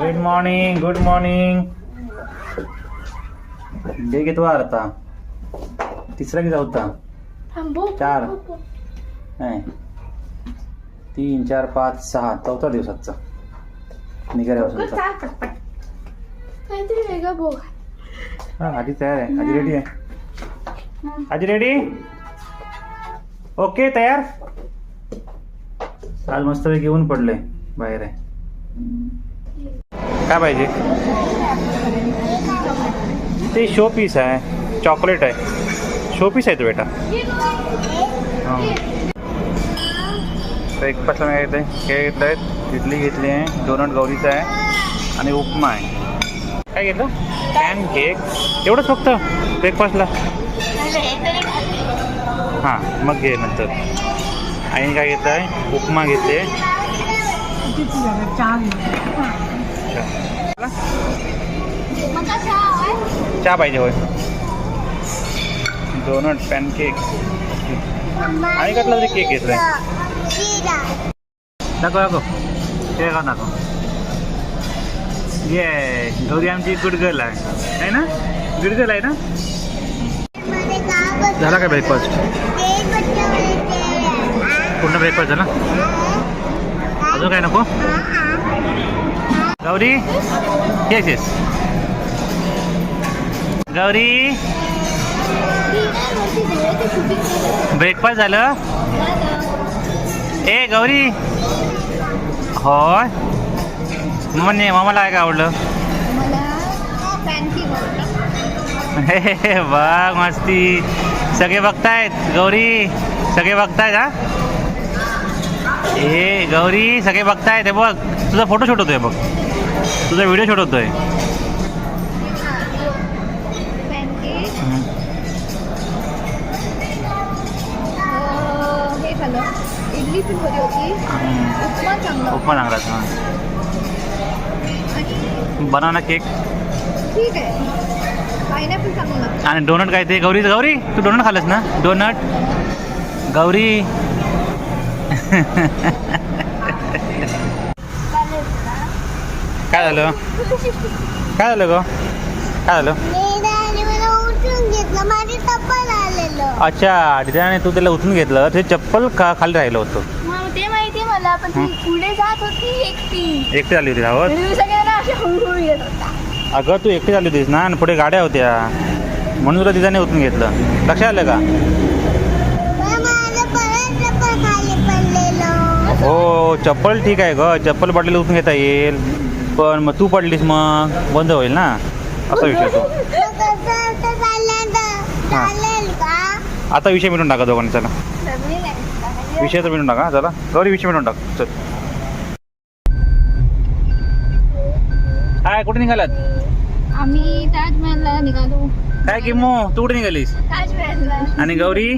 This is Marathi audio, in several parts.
Good morning good morning day घेतो आता तिसरा की चौथा? थांबू. चार. नाही. तीन चार पाच सहा. चौथा दिवस आजचा उगाच निघाल्यापासूनचा चाल पटपट. काहीतरी वेगळं बघ हा आजी तयार आहे. आजी रेडी आहे. आजी रेडी ओके तयार? आज मस्त घेऊन पडलंय बाहेर आहे. काय पाहिजे? ते शो पीस आहे. चॉकलेट आहे. शो पीस आहे तो बेटा. ब्रेकफास्टला काय घेतलं हे घेतलं आहे इडली घेतली आहे. डोनट गौरीचा आहे. आणि उपमा आहे. काय घेतलं? पॅन केक एवढंच फक्त? ब्रेकफास्टला हां मग घे नंतर. आईने काय घेतलं आहे? उपमा घेतले चहा पाहिजे होय. डोनट पॅनकेक आणि कसला तरी केक घेतलाय. दाखव दाखव. केक का दाखव ये गौरी आमची गुड गर्ल आहे. ना? गुड गर्ल आहे ना? झाला काय ब्रेकफास्ट पूर्ण ब्रेकफास्ट झाला अजून काय नको? Gauri? Yes yes Gauri? Breakfast झालं? ए गौरी! होय? म्हणजे मामाला काय काय आवडलं? हे, हे, बघ मस्ती. सगळे बघतायत? गौरी सगळे बघतायत हा? ए गौरी सगळे बघतायत. हे बघ तुझा फोटो शूट होतोय बघ. तुझा व्हिडिओ शूट होतोय. हे इडली होती. उपमा चांगला उपमा चांगला हां बनाना केक ठीक आहे. पायनॅपल चांगलं लागतं आणि डोनट काय ते? गौरी गौरी तू डोनट खाल्लंस ना? डोनट गौरी काय झालं? काय झालं ग? काय झालं? अच्छा डिझाईन तू त्याला उचलून घेतलं ते चप्पल खा खाली राहिलं होतं. मग ते माहिती मला पण ती पुढे जात होती एकटी. एकटी आली होती धावत? आणि सगळ्यांना असे हळूहळू येत होता अगं तू एकटी आली होतीस ना आणि पुढे गाड्या होत्या. म्हणून तुला डिझाईन उचलून घेतलं. लक्षात आलं का? हो चप्पल ठीक आहे ग. चप्पल पडलेलं उचलून घेता येईल. पण मग तू पडलीस मग. बंद होईल ना? असा विषय तो आता विषय मिटून टाका दोघांनी चला. विषय तर मिटून टाका चला. गौरी विषय मिटून टाक. चल. काय कुठे निघालात? आम्ही ताजमहलला निघालो. काय किमो? तू कुठे निघालीस? ताजमहलला. आणि गौरी?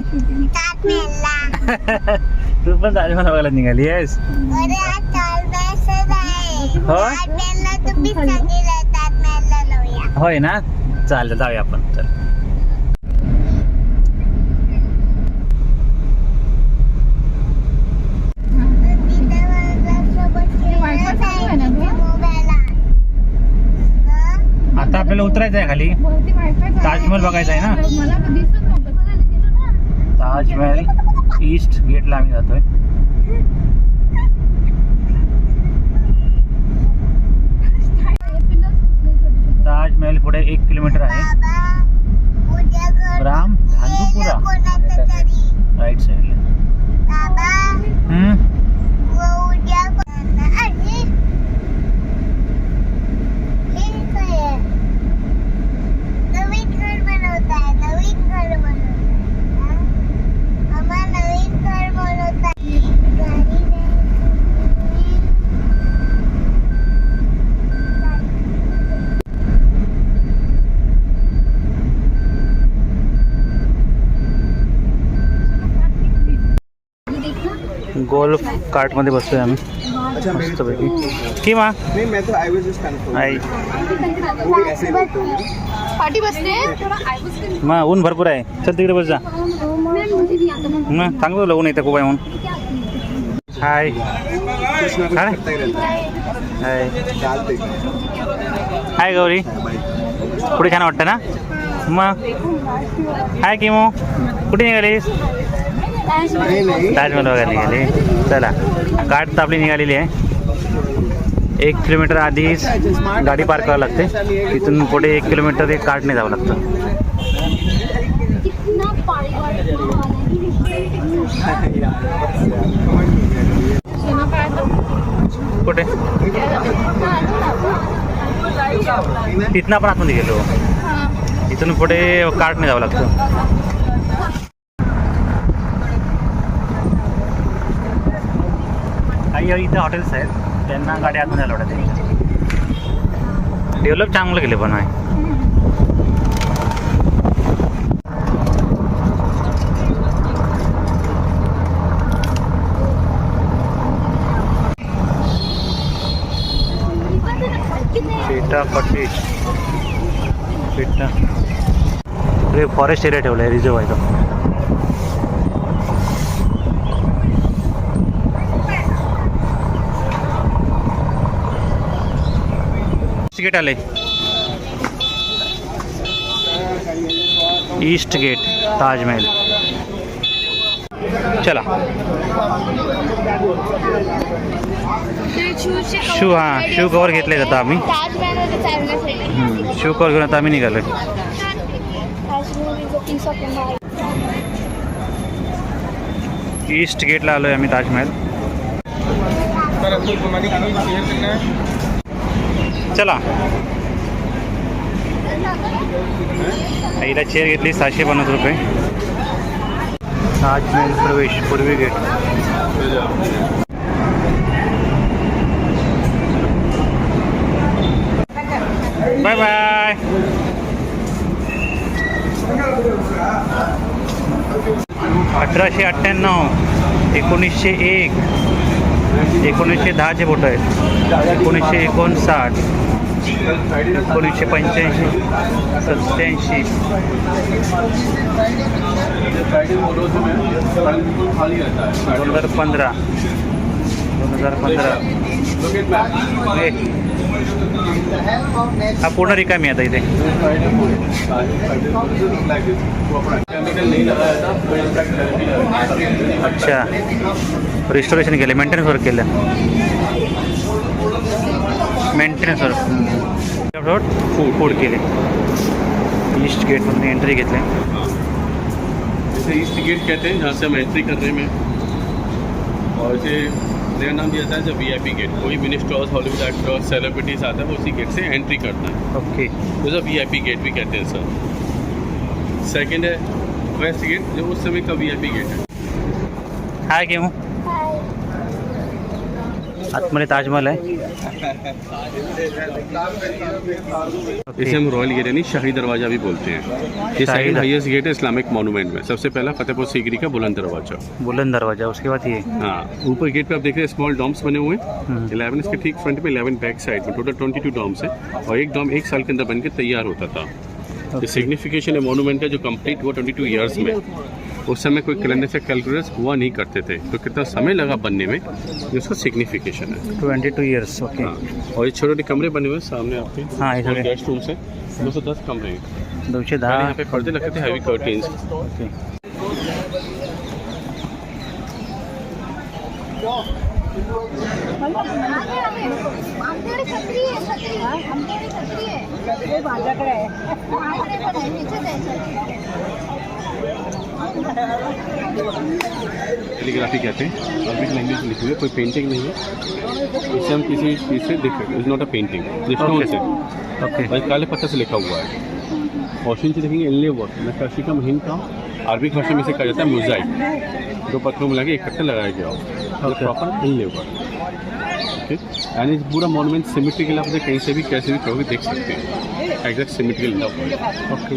तू पण ताजमहल बघायला निघाली आहेस होय ना? चालेल जाऊया आपण चल आता आपल्याला उतरायचं आहे खाली. ताजमहल बघायचा आहे? मला तर ना ताजमहल. ईस्ट गेटला आम्ही जातोय ताजमहल पुढे एक किलोमीटर आहे राम धांदूपुरा। राईट साईडला गोल्फ कार्टमध्ये बसतोय आम्ही. मस्तपैकी. की मा? नहीं मैं ऊन भरपूर आहे. चल तिकडे बस जा. मग सांगतो तुला ऊन येतं खूप आहे म्हणून हाय. हाय. हाय. गौरी. कुठे छान वाटतं ना? मग हाय किमो. कुठे निघालीस? ताजमहल बघायला निघाली. चला गाठ तर आपली निघालेली आहे. एक किलोमीटर आधीच गाडी पार्क करावं लागते. तिथून पुढे एक किलोमीटर एक कार्टने जावं लागतं. कुठे? तिथनं आपण आतमध्ये गेलो. इथून पुढे कार्टने जावं लागतं. इथं हॉटेल्स आहेत. त्यांना गाडी आतमध्ये जायला वाटते डेव्हलप चांगलं केलं पण आहे. फॉरेस्ट एरिया ठेवला आहे रिझर्व आहे तो. गेट आले ईस्ट गेट ताजमहल चला। शू हा शू कवर घेतले जातं आम्ही? ताजमहल चालण्यासाठी हम्म, शू कवर घेऊन आता आम्ही निघालोय. ईस्ट गेटला आलोय आम्ही ताजमहल चला. आईला चेअर घेतली सहाशे पन्नास रुपये. ताजमहल प्रवेश पूर्वी गेट बाय बाय अठराशे अठ्ठ्याण्णव एकोणीसशे एक एकोणीसशे दहाचे फोटो आहेत. एकोणीसशे एकोणसाठ. एकोणीसशे पंच्याऐंशी सत्याऐंशी दोन हजार पंधरा. दोन हजार पंधरा. हा पूर्ण रिकामी आता इथे. अच्छा. रिस्टोरेशन केलं मेंटेनन्स वर्क केलं. मेंटेनन्स वर्क फ़ूड फ़ूड केले ईस्ट गेटमधून एंट्री घेतली जैसे ईस्ट गेट कहते हैं जहाँ से हम एंट्री कर रहे हैं। और इसे नया नाम दिया जाता है जब वी आई पी गेट कोई मिनिस्टर्स हॉलीवुड एक्टर्स सेलिब्रिटीज आता है वो उसी गेट से एंट्री करता है। ओके तो वी आई पी गेट भी कहते हैं सर सेकेंड है वेस्ट गेट जो उस समय का वी आई पी गेट है। हाय घेऊ आतमध्ये ताजमहल आहे इसे हम रॉयल गेट यानी शाही दरवाज़ा भी बोलते हैं। ये सेकंड हाईएस्ट गेट है इस्लामिक मॉन्यूमेंट में। सबसे पहला फतेहपुर सीकरी का बुलंद दरवाज़ा। बुलंद दरवाज़ा उसके बाद ये। हाँ ऊपर गेट पे आप देख रहे हैं स्मॉल डॉम्स बने हुए हैं। हम्म, इलेवन इसके ठीक फ्रंट में इलेवन बैक साइड में। टोटल ट्वेंटी टू डॉम्स है। और एक डॉम एक साल के अंदर बन के तैयार होता था। सिग्निफिकेशन है मोनूमेंट का जो कंप्लीट हुआ ट्वेंटी टू ईयर्स में। उस समय कोई कैलेंडर से कैलकुलेट हुआ नहीं करते थे। तो कितना समय लगा बनने में? ये उसका सिग्निफिकेशन है। 22 इयर्स ओके हाँ। और ये छोटे छोटे कमरे बने हुए सामने आपके? हाँ, गेस्ट रूम्स है। दो सौ दस कमरे हैं। दोनशे और दहा यहाँ पे पर्दे लगते थे हैवी कर्टेन्स ओके आमच्याकडे छत्री आहे आमच्याकडे छत्री आहे माझ्याकडे आहे माझ्याकडे पण आहे तिथेच आहे छत्री. कैलीग्राफी कहते हैं। अरबिक लैंग्वेज में लिखी हुई है कोई पेंटिंग नहीं है। इससे हम किसी चीज़ से देख सकते is not a painting stone say okay काले पत्थर से लिखा हुआ है। और से देखेंगे इनले वर्क नक्काशी का महीन का अरबिक भाषा में से कहा जाता है मोजाइक दो पत्थरों में लगे इकट्ठे लगाया गया हो. Proper inlay work okay and इस पूरा मॉन्यूमेंट सिमेट्रिकल आप कहीं से भी कैसे भी कहोगे देख सकते हैं। एग्जैक्ट सिमेट्रिकल लगा हुआ है ओके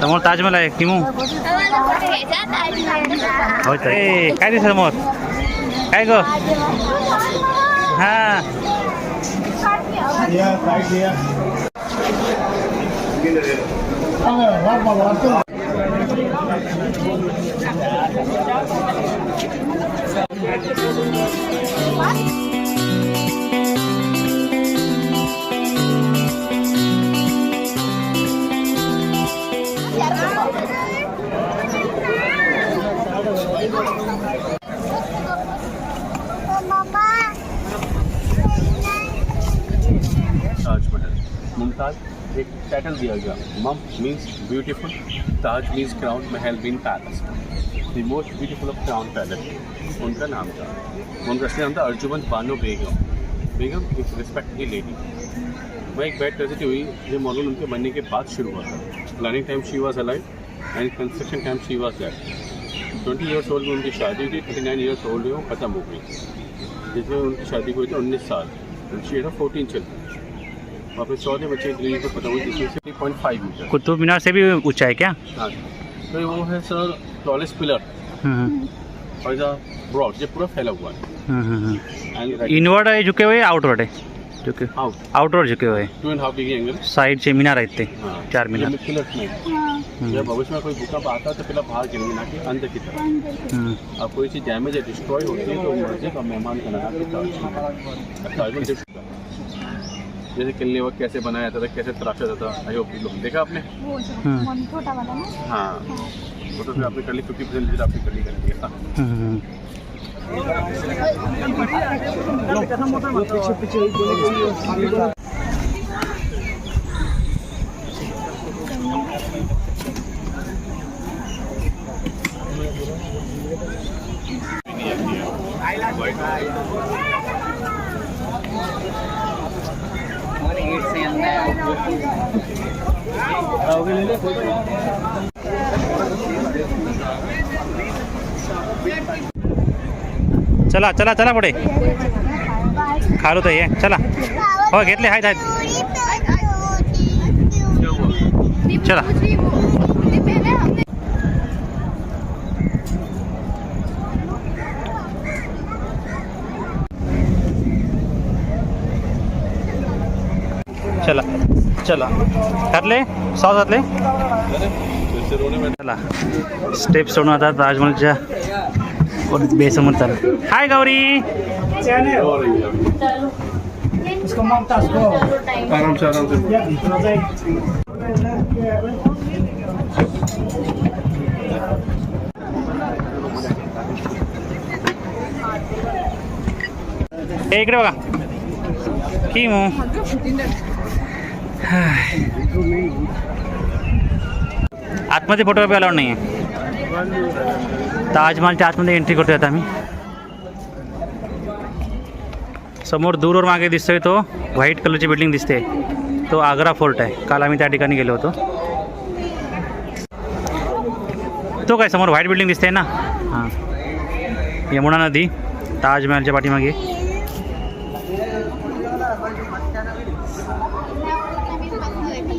समोर ताजमहल आहे किमू आम्हाला कुठे घ्यायचा ताजमहल. होय तर. ए, काय दिसत समोर काय ग हा मम्मा ताज एक टाइटल दिया गया। मम means beautiful Taj means crown Mahal been palace the most beautiful of crown palace उनका नाम था। उनका असली नाम था अर्जुमन बानो बेगम। बेगम इज़ रिस्पेक्ट की लेडी वह एक बैड ट्रेजिडी हुई जो मॉडल उनके मरने के बाद शुरू हुआ था। Planning time she was alive and construction time she was dead twenty years old में उनकी शादी हुई थी थर्टी नाइन ईयर्स ओल्ड में वो ख़त्म हो गई। जिसमें उनकी शादी हुई थी उन्नीस साल। शी था फोर्टीन चिल्ड्रन और फिर चौदह बच्चे दिल्ली को पता हुई जिसमें से point five metre. Qutub Minar से भी ऊँचा है क्या? हाँ। तो वो है सर टॉलेस्ट पिलर हम्म, और ब्रॉड ये पूरा फैला हुआ है। हम्म, हम्म। एंड इनवर्ड आहे झुके हुए आउटवर्ड आहे झुके आउटवर्ड झुके हुए। Two and half degree angle साईडचे मिनार आहेत ते हाँ। चार मीनार। हम्म, जब भविष्य में कोई भूकंप आता है तो पहला बाहर गिरेंगे ना कि अंदर की तरफ़। हम्म, अब कोई चीज़ डैमेज है डिस्ट्रॉय होती है तो मस्जिद और मेहमान का जैसे किले वक्त कैसे बनाया जाता था कैसे तराशा जाता था आई होप लोग देखा आपने? वो जो। मन छोटा वाला ना? हाँ। वो तो फिर आपने कर ली फिफ्टी परसेंट आपने कर ली कर लिया हम्म. चला चला चला पुढे. खालू तर ये चला. हो घेतले आहेत आहेत. चला. चला. चला घातले सहा घातले चला स्टेप सोडून आता ताजमहलच्या बेसमोर चाल. हाय गौरी. इकडे बघा. की मग? आतमध्ये फोटोग्राफी अलाउड नाही आहे ताजमहलच्या आतमध्ये एंट्री करतोय आता आम्ही. समोर दूरवर मागे दिसतोय तो व्हाईट कलरची बिल्डिंग दिसते. तो आग्रा फोर्ट आहे. काल आम्ही त्या ठिकाणी गेलो होतो. तो काय समोर व्हाईट बिल्डिंग दिसते ना? हां. यमुना नदी ताजमहलच्या पाठीमागे हेलो पाणी बघ कसं येतंय.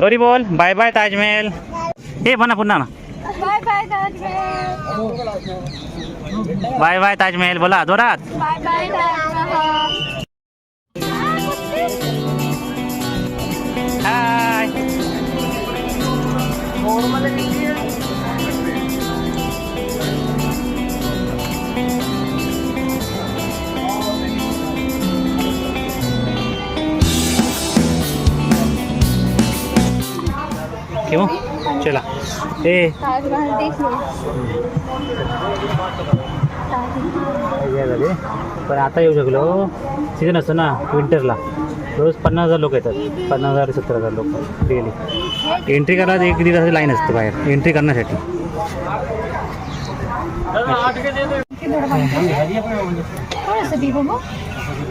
गौरी बोल बाय बाय ताजमहल हे म्हणा पुन्हा ना bye bye Taj Mahal bye bye Taj Mahal बोला जोरात बाय बाय ताजमहल हाय क्यों चला. ए. झाले. पण आता येऊ शकलो. सीझन असतो ना विंटरला रोज पन्नास हजार लोक येतात. पन्नास हजार सत्तर हजार लोक. डेली. एंट्री करायला एक दीड लाईन असते बाहेर. एंट्री करण्यासाठी.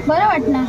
बरं वाटणार.